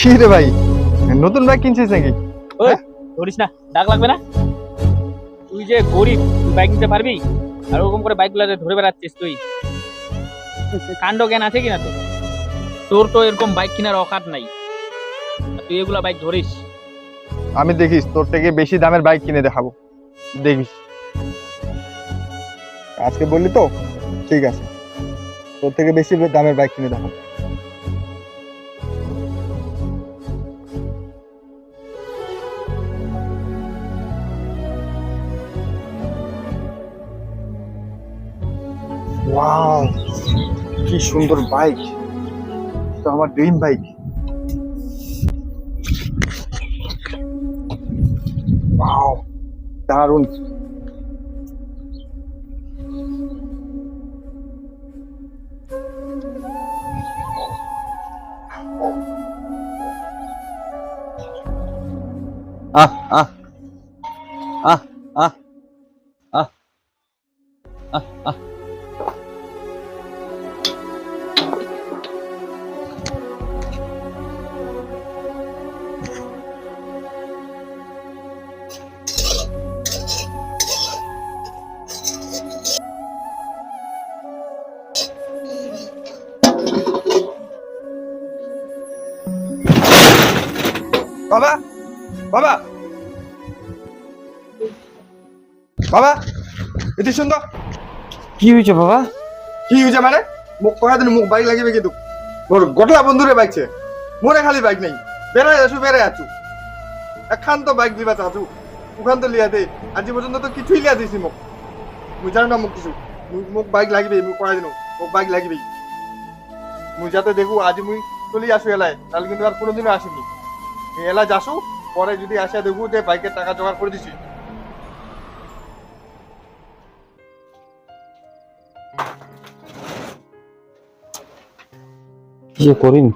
কি রে ভাই? নতুন বাইক কিনছিস নাকি? ওই ধরিস না ডাক লাগবে না? তুই যে গরিব বাইক নিতে পারবি? আর ওরকম করে বাইক গুলাতে ধরে বেড়াচ্ছিস তুই। কাণ্ড জ্ঞান আছে কিনা তোর? তোর তো এরকম বাইক কেনার অকাত নাই। তুই এগুলা বাইক ধরিস। আমি দেখিস তোর থেকে বেশি দামের বাইক কিনে দেখাবো। দেখিস। আজকে বললি তো? ঠিক আছে। তোর থেকে বেশি দামের বাইক কিনে দেখাবো। ওয়াও কি সুন্দর বাইক তো আমার ড্রিম বাইক ওয়াও দারুণ। আহ আহ আহ আহ আহ আহ আহ। বাবা বাবা। বাবা এটি সুন্দর কি হয়েছে বাবা? কি হয়েছে মানে? মুখ কয়া দিন মুখ বাইক লাগিবে কিন্তু। মোর গটলা বন্ধুরে বাইকছে মোরে খালি বাইক নাই। বেড়াই আছু বেড়াই আছু। এখান তো বাইক দিবা চাচু। ওখান তো লিয়া দে আজি পর্যন্ত তো কিছুই লিয়া দিছি মোক। মুই জানো না মোক কিছু। মোক বাইক লাগিবে মুই কয়া দিন। মোক বাইক লাগিবেই মুই যাতে দেখু আজি মুই চলি আসু এলাই। তাহলে কিন্তু আর কোনোদিনও আসিনি। এলাই যাসু পরে যদি আসা দেখু যে বাইকের টাকা জোগাড় করে দিছি। কি করিম?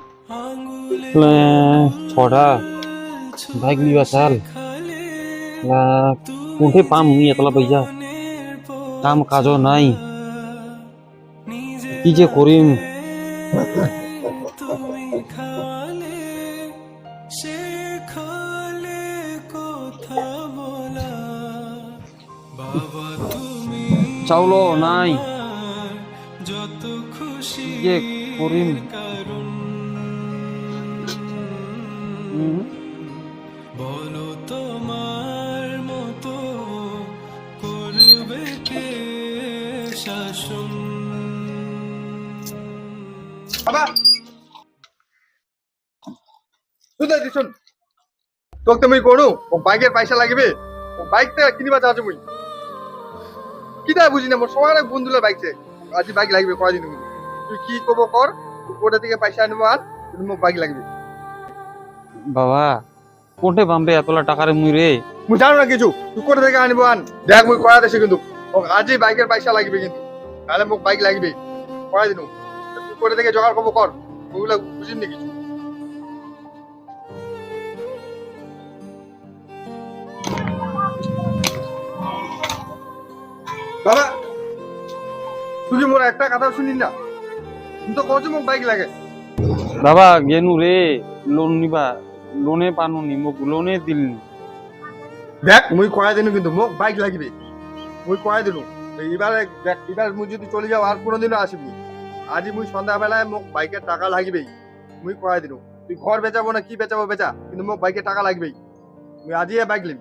ছটা। বাইক নিবা চাল। লা, কোনঠে পাম মুই এতলা পয়সা কাম কাজ নাই। কি যে করিম? চাউল নাই। কি যে করিম। হুম। বলো তোমার মতো করবে কে শাসন? বাবা! শুনতে দিছুন তোক তো মুই করু ও বাইকের পয়সা লাগবে ও বাইকটা কিনিবা চাচ্ছ মুই। কিটা বুঝি না মোর সবার বন্ধুলা আজি বাইক লাগবে তুই কি কব কর কোথা থেকে পয়সা আনব আর কিন্তু বাইক লাগবে। বাবা কোনঠে পামবে এতলা টাকারে মুই রে? মুই জানো না কিছু তুই কোথা থেকে আনব আন? দেখ মুই কয়া দেছে কিন্তু ও আজই বাইকের পয়সা লাগবে কিন্তু তাহলে মোক বাইক লাগবে কয়া দিন তুই কোথা থেকে জোগাড় করব কর ওগুলা বুঝিনি কিছু। তুই মোর একটা কথা শুনিস না। তুই তো কত মোক বাইক লাগে। বাবা গেনু রে লোন নিবা। লোনে পানু নি মোক লোনে দিল দেখ মুই কয়া দিনু কিন্তু মোক বাইক লাগবে। মুই কয়া দিনু এবারে দেখ এবার মুই যদি চলে যাও আর কোনোদিনও আসিবি। আজি মুই সন্ধ্যাবেলায় মোক বাইকের টাকা লাগবেই মুই কয়া দিনু তুই ঘর বেচাবো না কি বেচাবো বেচা? কিন্তু মোক বাইকের টাকা লাগবেই। মুই আজি বাইক লিম।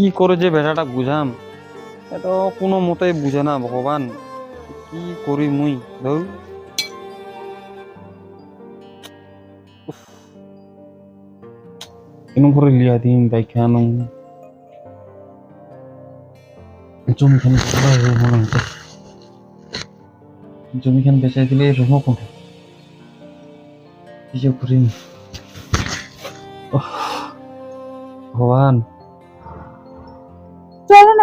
কি করে যে বেটাটা বুঝাম? এত কোনো মতে বুঝে না ভগবান। কি করি মুই ধর কেন করে লিয়া দিম বাইক খান জমিখান মনে হচ্ছে জমিখান বেচাই দিলে রুমও কোনটা? কি করিম। ভগবান।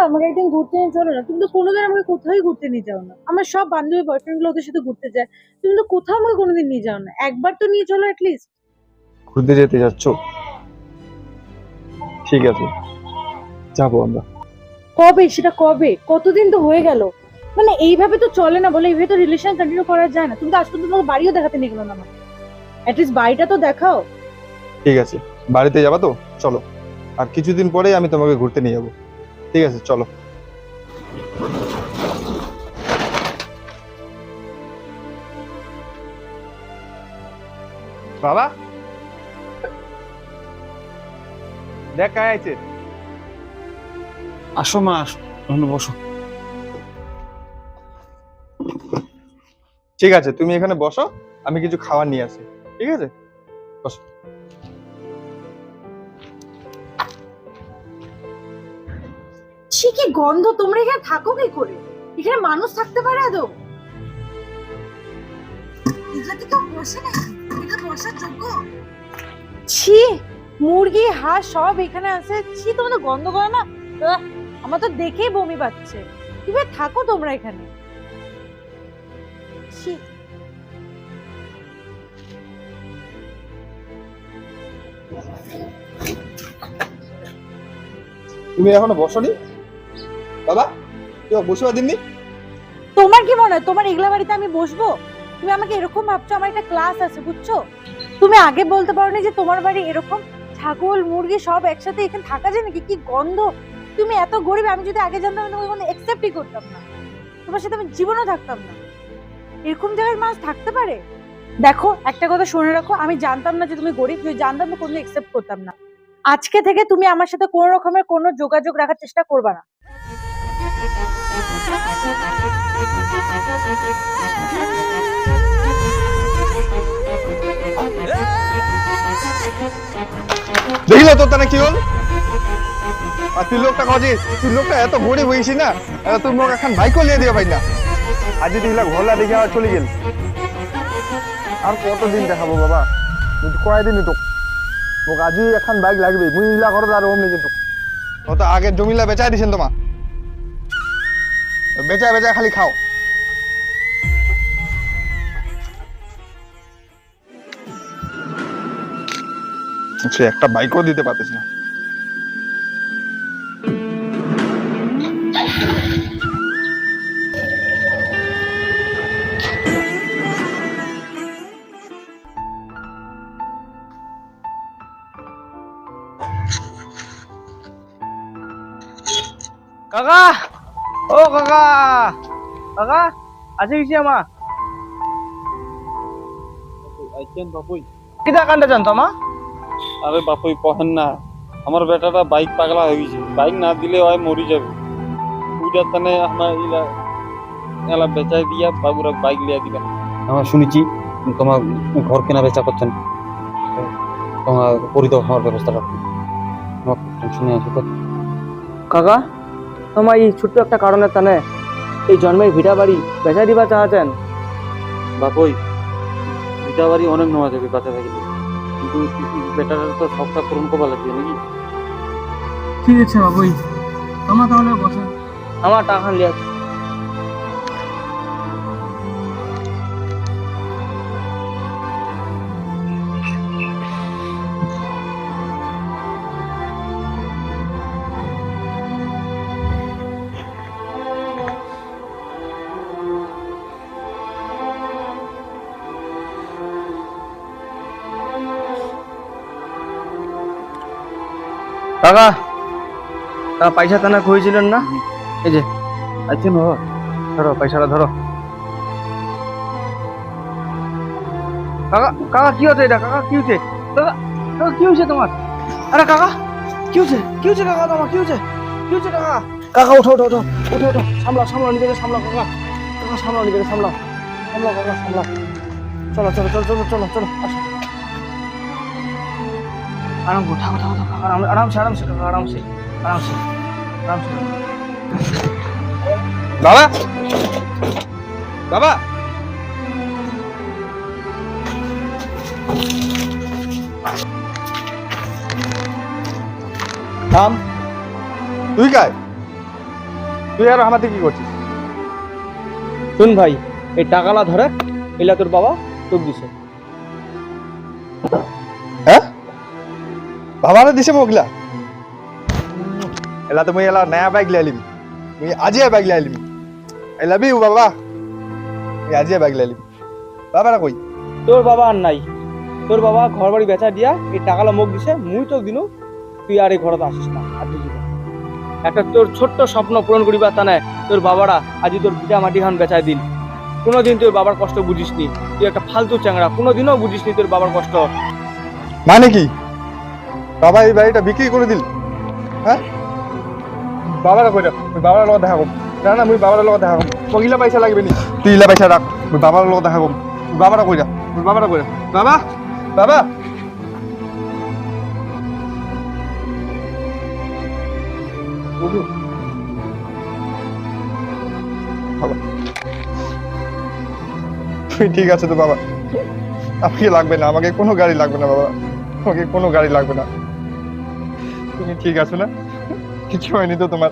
আমাকে একদিন ঘুরতে নিয়ে চলো না। তুমি তো কোনোদিন আমাকে কোথাও ঘুরতে নিয়ে যাও না। আমার সব বান্ধবী বয়ফ্রেন্ডগুলো ওদের সাথে ঘুরতে যায়। তুমি তো কোথাও আমাকে কোনোদিন নিয়ে যাও না। একবার তো নিয়ে চলো অ্যাটলিস্ট ঘুরতে যেতে যাচ্ছ? ঠিক আছে। যাব আমরা। কবে? সেটা কবে? কতদিন তো হয়ে গেল। মানে এইভাবে তো চলে না বলে এইভাবে তো রিলেশন কন্টিনিউ করা যায় না। তুমি তো আজ পর্যন্ত তোমাকে বাড়িও দেখাতে নিয়ে গেলো না আমাকে অ্যাটলিস্ট বাড়িটা তো দেখাও। ঠিক আছে। বাড়িতে যাবা তো? চলো। আর কিছুদিন পরেই আমি তোমাকে ঘুরতে নিয়ে যাব। ঠিক আছে চলো। বাবা? দেখ আছে আসো মা আসো বসো। ঠিক আছে তুমি এখানে বসো আমি কিছু খাবার নিয়ে আসি। ঠিক আছে? বসো। ছি, কি গন্ধ? তোমরা এখানে থাকো কি করে? এখানে মানুষ থাকতে পারে আদৌ? কেউ বসে এটা বসার যোগ্য? ছি, মুরগি, হাঁস সব এখানে আছে। ছি, তোমাদের গন্ধ করে না? আমার তো দেখেই বমি পাচ্ছে। কীভাবে থাকো তোমরা এখানে। ছি। তুমি এখনও বসনি? বাবা কেউ বসে দিননি তোমার কি মনে হয়? তোমার এগুলা বাড়িতে আমি বসবো? তুমি আমাকে এরকম ভাবছ? আমার একটা ক্লাস আছে, বুঝছ? তুমি আগে বলতে পারোনি যে তোমার বাড়ি এরকম ছাগল, মুরগি সব একসাথে এখানে থাকা যায় নাকি? কি গন্ধ? তুমি এত গরিব, আমি যদি আগে জানতাম, আমি তোমাকে কোনো একসেপ্টই করতাম না। তোমার সাথে আমি জীবনও থাকতাম না। এরকম জায়গায় মানুষ থাকতে পারে? দেখো, একটা কথা শুনে রাখো, আমি জানতাম না যে তুমি গরিব যদি জানতাম না কোনো একসেপ্ট করতাম না। আজকে থেকে তুমি আমার সাথে কোনো রকমের কোনো যোগাযোগ রাখার চেষ্টা করবে না। দেখিলে তোর তানে কি হল? আর তুই লোকটা খজিস তুই লোকটা এত গরিব হয়েছি না তুই মোক এখন বাইকও লিয়ে দিও ভাই না আজ যদি ঘোলা দেখে আবার চলে গেল? আর কতদিন দেখাবো বাবা? কয়দিনই তো। মোক আজি এখন বাইক লাগবে, মুই ইলা ঘরত আর ওম কিন্তু। ও তো আগে জমিলা বেচাই দিছেন তোমা। বেচা বেচা খালি খাও। সে একটা বাইকও দিতে পারতেছ না। কাকা! ও কাকা কাকা আছে কিছু আমা আইছেন বাপুই। কিতা কান্দে জানতো আমা আরে বাপুই কহেন না। আমার বেটাটা বাইক পাগলা হয়ে গেছে। বাইক না দিলে হয় মরি যাবে। ওইটার তানে আমার ইলা এলা বেচাই দিয়া বাবুরা বাইক লিয়া দিবেন আমার শুনেছি তোমার ঘর কেনা বেচা করছেন তোমার পরিদক হওয়ার ব্যবস্থাটা আমার শুনে আছি তো কাকা তোমার এই ছোট্ট একটা কারণের তানে এই জন্মের ভিটা বাড়ি বেচা দিবা চাহাছেন। বাপই ভিটা বাড়ি অনেক নেওয়া যাবে বাঁচা থাকিলে কিন্তু বেটার তো শখটা পূরণ করবা লাগবে নাকি? ঠিক আছে বাবুই আমার তাহলে বসে আমার টাকা লিয়া কাকা কাকা পয়সা তানা খুঁজেছিলেন না? এই যে আচ্ছা নো ধরো পয়সাটা ধরো। কাকা কাকা কি হচ্ছে এটা? কাকা কি হচ্ছে? কাকা কাকা কি হচ্ছে তোমার? আরে কাকা কি হচ্ছে? কি হচ্ছে কাকা তোমার? কি হচ্ছে? কি হচ্ছে কাকা? কাকা ওঠো ওঠো ওঠো ওঠো ওঠো সামলাও সামলাও নিজেকে সামলাও কাকা। কাকা সামলাও নিজেকে সামলাও সামলাও কাকা সামলাও। চলো চলো চলো চলো চলো চলো আসো। আরাম করো ঠাকুর ঠাকুর ঠাকুর আরাম আরামসে আরামসে আরামসে আরামসে আরামসে। বাবা বাবা থাম। তুই কায় তুই আর আমাদের কি করছিস? শুন ভাই এই টাকালা ধরে এলা তোর বাবা তোক দিছে বাবারে দিছে মোগলা। এলা তো মুই এলা নয়া বাইক লিয়ে আলিমি। মুই আজি বাইক লিয়ে আলিমি। আই লাভ ইউ বাবা। এই আজিয়ে বাইক লাইলি বাবারা কই। তোর বাবা আর নাই। তোর বাবা ঘর বাড়ি বেচা দিয়া এই টাকালা মোক দিছে মুই তো দিনু তুই আর এই ঘরতে আসিস না আর জীবন একটা তোর ছোট্ট স্বপ্ন পূরণ করিবার তা নাই। তোর বাবারা আজি তোর ভিটা মাটি খান বেচাই দিল। কোনোদিন তোর বাবার কষ্ট বুঝিসনি তুই একটা ফালতু চ্যাংড়া কোনোদিনও বুঝিসনি তোর বাবার কষ্ট? মানে কি? বাবা এই বাড়িটা বিক্রি করে দিল। হ্যাঁ? বাবারা কই তুই বাবার লগত দেখা কম না না মুই বাবার লগত দেখা কম ইলা পয়সা লাগবে নি? তুই ইলা পয়সা রাখ মুই বাবার লগত দেখা কম বাবারা কই তুই বাবারা কই বাবা বাবা। ঠিক আছে তো বাবা। আমাকে লাগবে না আমাকে কোনো গাড়ি লাগবে না বাবা। আমাকে কোনো গাড়ি লাগবে না। তুমি ঠিক আছো না? কিছু হয়নি তো তোমার?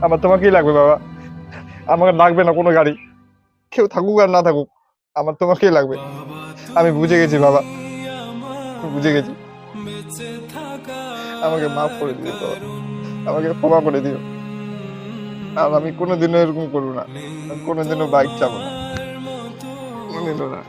আমার তোমাকেই লাগবে বাবা? আমাকে লাগবে না কোনো গাড়ি। কেউ থাকুক আর না থাকুক, আমার তোমাকেই লাগবে। আমি বুঝে গেছি বাবা। বুঝে গেছি। আমাকে মাফ করে দিও বাবা। আমাকে ক্ষমা করে দিও। আর আমি কোনোদিনও এরকম করব না। কোনোদিনও বাইক চাবো না। কোনোদিনও না।